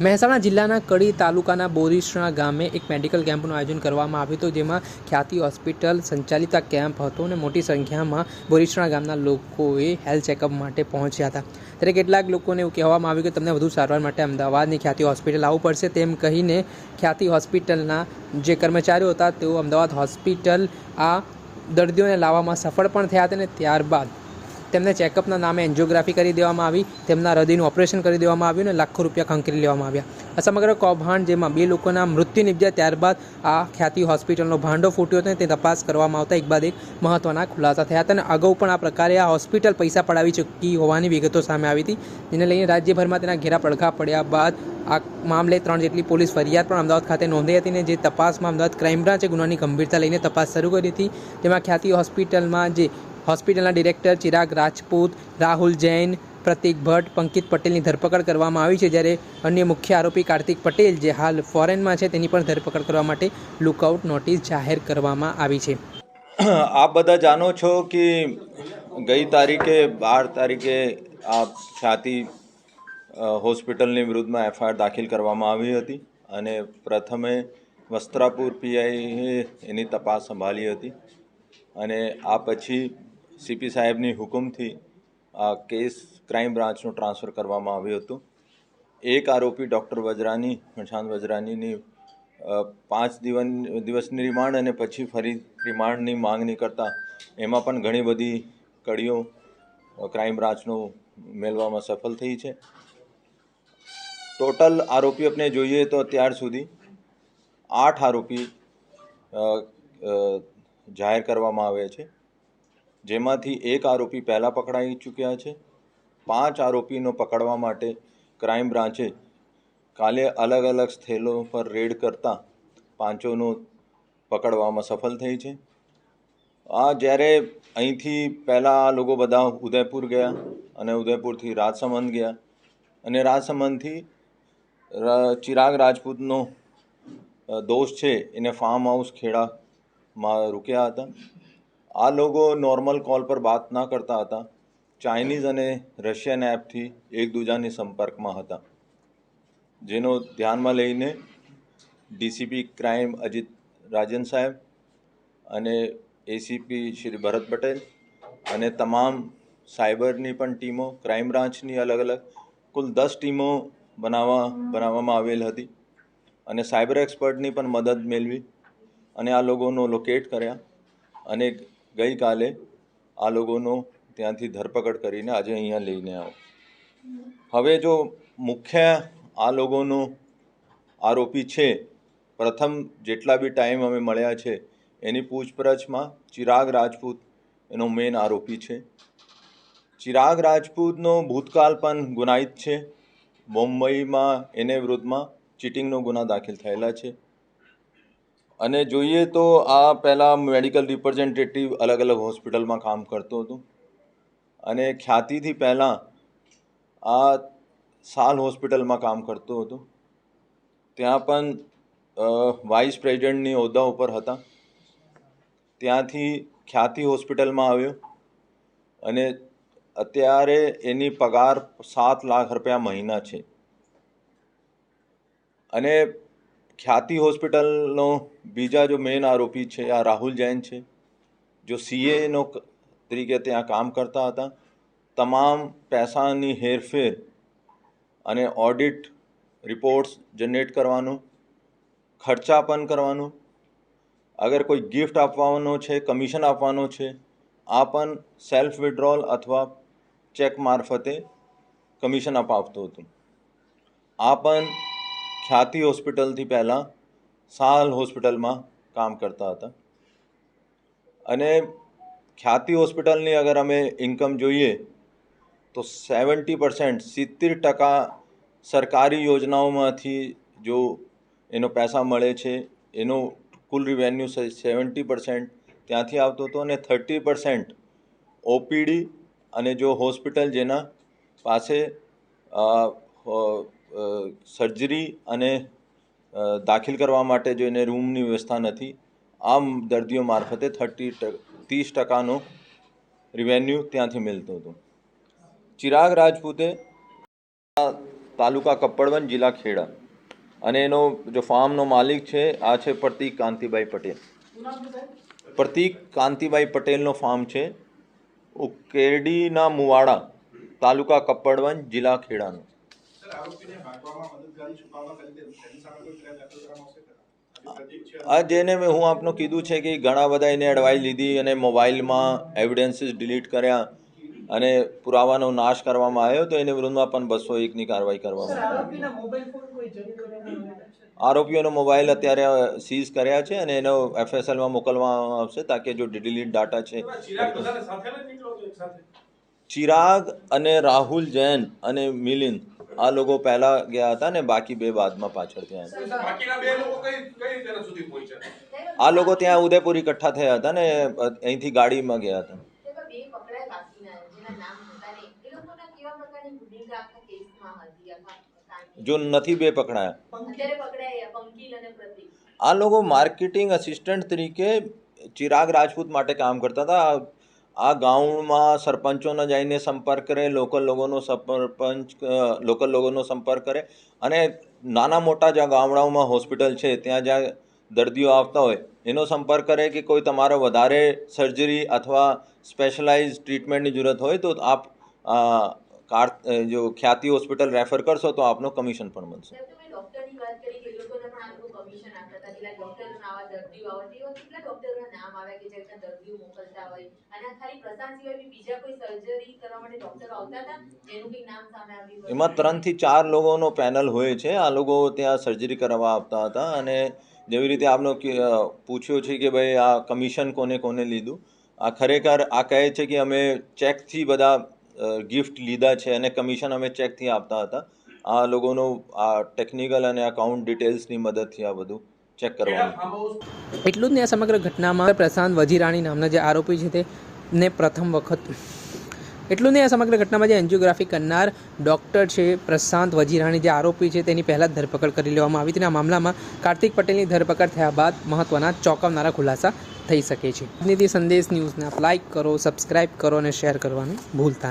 મહેસાણા જિલ્લાના કડી તાલુકાના બોરીસણા ગામે એક મેડિકલ કેમ્પનું આયોજન કરવામાં આવ્યું હતું, જેમાં ખ્યાતિ હોસ્પિટલ સંચાલિત કેમ્પ હતો અને મોટી સંખ્યામાં બોરીસણા ગામના લોકોએ હેલ્થ ચેકઅપ માટે પહોંચ્યા હતા. ત્યારે કેટલાક લોકોને એવું કહેવામાં આવ્યું કે તમને વધુ સારવાર માટે અમદાવાદની ખ્યાતિ હોસ્પિટલ આવવું પડશે તેમ કહીને ખ્યાતિ હોસ્પિટલના જે કર્મચારીઓ હતા, તેઓ અમદાવાદ હોસ્પિટલ આ દર્દીઓને લાવવામાં સફળ પણ થયા હતા અને ત્યારબાદ તેમને ચેકઅપના નામે એન્જિયોગ્રાફી કરી દેવામાં આવી, તેમના હૃદયનું ઓપરેશન કરી દેવામાં આવ્યું અને લાખો રૂપિયા ખંખેરી લેવામાં આવ્યા. આ સમગ્ર કૌભાંડ જેમાં બે લોકોના મૃત્યુ નિપજ્યા, ત્યારબાદ આ ખ્યાતિ હોસ્પિટલનો ભાંડો ફૂટ્યો હતો તે તપાસ કરવામાં આવતા એક બાદ એક મહત્ત્વના ખુલાસા થયા હતા અને અગાઉ પણ આ પ્રકારે આ હોસ્પિટલ પૈસા પડાવી ચૂકી હોવાની વિગતો સામે આવી હતી, જેને લઈને રાજ્યભરમાં તેના ઘેરા પડઘા પડ્યા બાદ આ મામલે ત્રણ જેટલી પોલીસ ફરિયાદ પણ અમદાવાદ ખાતે નોંધાઈ હતી અને જે તપાસમાં અમદાવાદ ક્રાઇમ બ્રાન્ચે ગુનાની ગંભીરતા લઈને તપાસ શરૂ કરી હતી. તેમાં ખ્યાતિ હોસ્પિટલમાં જે હોસ્પિટલના ડિરેક્ટર ચિરાગ રાજપૂત, રાહુલ જૈન, પ્રતિક ભટ્ટ, પંકિત પટેલની ધરપકડ કરવામાં આવી છે જ્યારે અન્ય મુખ્ય આરોપી કાર્તિક પટેલ, જે હાલ ફોરેનમાં છે, તેની પણ ધરપકડ કરવા માટે લુકઆઉટ નોટિસ જાહેર કરવામાં આવી છે. આપ બધા જાણો છો કે ગઈ તારીખે, બાર તારીખે આ ખ્યાતિ હોસ્પિટલની વિરુદ્ધમાં એફઆઈઆર દાખલ કરવામાં આવી હતી અને પ્રથમે વસ્ત્રાપુર પીઆઈએ એની તપાસ સંભાળી હતી અને આ પછી સીપી સાહેબની હુકમથી આ કેસ ક્રાઇમ બ્રાન્ચનું ટ્રાન્સફર કરવામાં આવ્યું હતું. એક આરોપી ડૉક્ટર વજરાની પ્રશાંત વજરાનીની પાંચ દિવસ દિવસની રિમાન્ડ અને પછી ફરી રિમાન્ડની માંગણી કરતા એમાં પણ ઘણી બધી કડીઓ ક્રાઇમ બ્રાન્ચનું મેળવામાં સફળ થઈ છે. ટોટલ આરોપી આપણે જોઈએ તો અત્યાર સુધી આઠ આરોપી જાહેર કરવામાં આવ્યા છે. જેમાંથી એક આરોપી પહેલાં પકડાઈ ચૂક્યા છે. પાંચ આરોપીનો પકડવા માટે ક્રાઇમ બ્રાન્ચે કાલે અલગ અલગ સ્થળો પર રેડ કરતાં પાંચોનો પકડવામાં સફળ થઈ છે. આ જ્યારે અહીંથી પહેલાં આ લોકો બધા ઉદયપુર ગયા અને ઉદયપુરથી રાજસમંદ ગયા અને રાજસમંદથી ચિરાગ રાજપૂતનો દોષ છે એને ફાર્મ હાઉસ ખેડામાં રૂક્યા હતા. આ લોકો નોર્મલ કોલ પર વાત ના કરતા હતા. ચાઇનીઝ અને રશિયન એપથી એકબીજાની સંપર્કમાં હતા. જેનો ધ્યાનમાં લઈને ડીસીપી ક્રાઇમ અજીત રાજન સાહેબ અને એસીપી શ્રી ભરત પટેલ અને તમામ સાયબરની પણ ટીમો ક્રાઇમ બ્રાન્ચની અલગ અલગ કુલ દસ ટીમો બનાવવા, બનાવવામાં આવેલ હતી અને સાયબર એક્સપર્ટની પણ મદદ મેળવી અને આ લોકોનો લોકેટ કર્યા અને ગઈકાલે આ લોકોનો ત્યાંથી ધરપકડ કરીને આજે અહીંયા લઈને આવો. હવે જો મુખ્ય આ લોકોનો આરોપી છે, પ્રથમ જેટલા બી ટાઈમ અમે મળ્યા છે, એની પૂછપરછમાં ચિરાગ રાજપૂત એનો મેઇન આરોપી છે. ચિરાગ રાજપૂતનો ભૂતકાળ પણ ગુનાહિત છે. મુંબઈમાં એને વિરુદ્ધમાં ચીટિંગનો ગુના દાખલ થયેલા છે. અને જોઈએ તો આ પહેલાં મેડિકલ રિપ્રેઝેન્ટેટિવ અલગ અલગ હોસ્પિટલમાં કામ કરતો હતો. અને ખ્યાતિથી પહેલાં આ સાલ હોસ્પિટલમાં કામ કરતો હતો. ત્યાં પણ વાઇસ પ્રેસિડેન્ટની હોદ્દા ઉપર હતા. ત્યાંથી ખ્યાતિ હોસ્પિટલમાં આવ્યો. અને અત્યારે એની પગાર સાત લાખ રૂપિયા મહિના છે. અને ખ્યાતિ હોસ્પિટલનો બીજા જો મેઇન આરોપી છે, આ રાહુલ જૈન છે, જો સીએનો તરીકે ત્યાં કામ કરતા હતા, તમામ પૈસાની હેરફેર અને ઓડિટ રિપોર્ટ્સ જનરેટ કરવાનું, ખર્ચા પણ કરવાનો, અગર કોઈ ગિફ્ટ આપવાનો છે કમિશન આપવાનો છે, આ પણ સેલ્ફ વિડ્રોલ અથવા ચેક મારફતે કમિશન અપાવતું હતું. આ પણ ખ્યાતિ હોસ્પિટલથી પહેલાં સાલ હોસ્પિટલમાં કામ કરતા હતા. અને ખ્યાતિ હોસ્પિટલની અગર અમે ઇન્કમ જોઈએ, તો સેવન્ટી પર્સન્ટ સિત્તેર ટકા સરકારી યોજનાઓમાંથી જો એનો પૈસા મળે છે, એનો કુલ રિવેન્યુ સેવન્ટી પર્સન્ટ ત્યાંથી આવતો હતો અને થર્ટી પર્સન્ટ ઓપીડી અને જો હોસ્પિટલ જેના પાસે સર્જરી અને દાખલ કરવા માટે જો એને રૂમની વ્યવસ્થા નથી, આમ દર્દીઓ મારફતે થર્ટી ત્રીસ ટકાનો રિવેન્યુ ત્યાંથી મળતો હતો. ચિરાગ રાજપૂતે તાલુકા કપ્પડવન જિલ્લા ખેડા અને એનો જો ફાર્મનો માલિક છે, આ છે પ્રતિક કાંતિભાઈ પટેલ. પ્રતિક કાંતિભાઈ પટેલનો ફાર્મ છે, ઉકેરડીના મુવાડા તાલુકા કપ્પડવન જિલ્લા ખેડાનો. આ જેને મેં હું આપનું કીધું છે કે ઘણા બધા એને એડવાઇસ લીધી અને મોબાઈલમાં એવિડન્સીસ ડિલીટ કર્યા અને પુરાવાનો નાશ કરવામાં આવ્યો તો એને વિરુદ્ધમાં પણ બસો એકની કાર્યવાહી કરવામાં આરોપીઓનો મોબાઈલ અત્યારે સીઝ કર્યા છે અને એનો એફએસએલમાં મોકલવામાં આવશે તાકે જો ડિલીટ ડાટા છે. ચિરાગ અને રાહુલ જૈન અને મિલિંદ. આ લોકો પહેલા ગયા હતા ને બાકી બે બાદમાં પાછળ ત્યાં. આવ્યા. બાકીના બે લોકો કઈ કઈ રીતે એના સુધી પહોંચ્યા? આ લોકો ત્યાં ઉદયપુર ઇકઠ્ઠા થયા હતા ને અહીંથી ગાડીમાં ગયા હતા? જો નથી બે પકડાયા. અત્યારે પકડાય પંકિલ અને પ્રતિક આ લોકો માર્કેટિંગ અસિસ્ટન્ટ તરીકે ચિરાગ રાજપૂત માટે કામ કરતા હતા. આ- ગામમાં સરપંચોનો જઈને સંપર્ક કરે, લોકલ લોકોનો સરપંચ લોકલ લોકોનો સંપર્ક કરે અને નાના મોટા જ્યાં ગામડાઓમાં હોસ્પિટલ છે, ત્યાં જ્યાં દર્દીઓ આવતા હોય, એનો સંપર્ક કરે કે કોઈ તમારો વધારે સર્જરી અથવા સ્પેશલાઇઝ ટ્રીટમેન્ટની જરૂરત હોય તો આપ કાર જો ખ્યાતિ હોસ્પિટલ રેફર કરશો તો આપનો કમિશન પણ મળશે લોકોને કમિશન આપતા હતા. કેટલા ડોક્ટરોના આવા દર્દીઓ આવે તેવા કેટલા ડોક્ટરોના નામ આવ્યા કે જે દર્દીઓ મોકલતા હોય. અને ખાલી પ્રશાંત સિવાય બી બીજા કોઈ સર્જરી કરવા માટે ડોક્ટરો આવતા હતા? જેનું કંઈ નામ સામે આવ્યું એમાં ત્રણથી ચાર લોકોનો પેનલ હોય છે. આ લોકો ત્યાં સર્જરી કરવા આવતા હતા. અને જેવી રીતે આપનો પૂછ્યો છે કે ભાઈ આ કમિશન કોને કોને લીધું? આ ખરેખર આ કહે છે કે અમે ચેકથી બધા ગિફ્ટ લીધા છે અને કમિશન અમે ચેકથી આપતા હતા. આ લોકોનો આ ટેકનિકલ અને અકાઉન્ટ ડિટેલ્સની મદદથી આ બધું ચેક કરવાનું. એટલું જ નહીં, આ સમગ્ર ઘટનામાં પ્રશાંત વજીરાણી નામના જે આરોપી છે તે ને પ્રથમ વખત. એટલું નહીં, આ સમગ્ર ઘટનામાં જે એન્જિયોગ્રાફી કરનાર ડૉક્ટર છે પ્રશાંત વજીરાણી જે આરોપી છે તેની પહેલાં જ ધરપકડ કરી લેવામાં આવી હતી આ મામલામાં કાર્તિક પટેલની ધરપકડ થયા બાદ મહત્ત્વના ચોંકાવનારા ખુલાસા થઈ શકે છે. નીતિ સંદેશ ન્યૂઝને આપ લાઇક કરો સબસ્ક્રાઇબ કરો અને શેર કરવાનું ભૂલતા નહીં.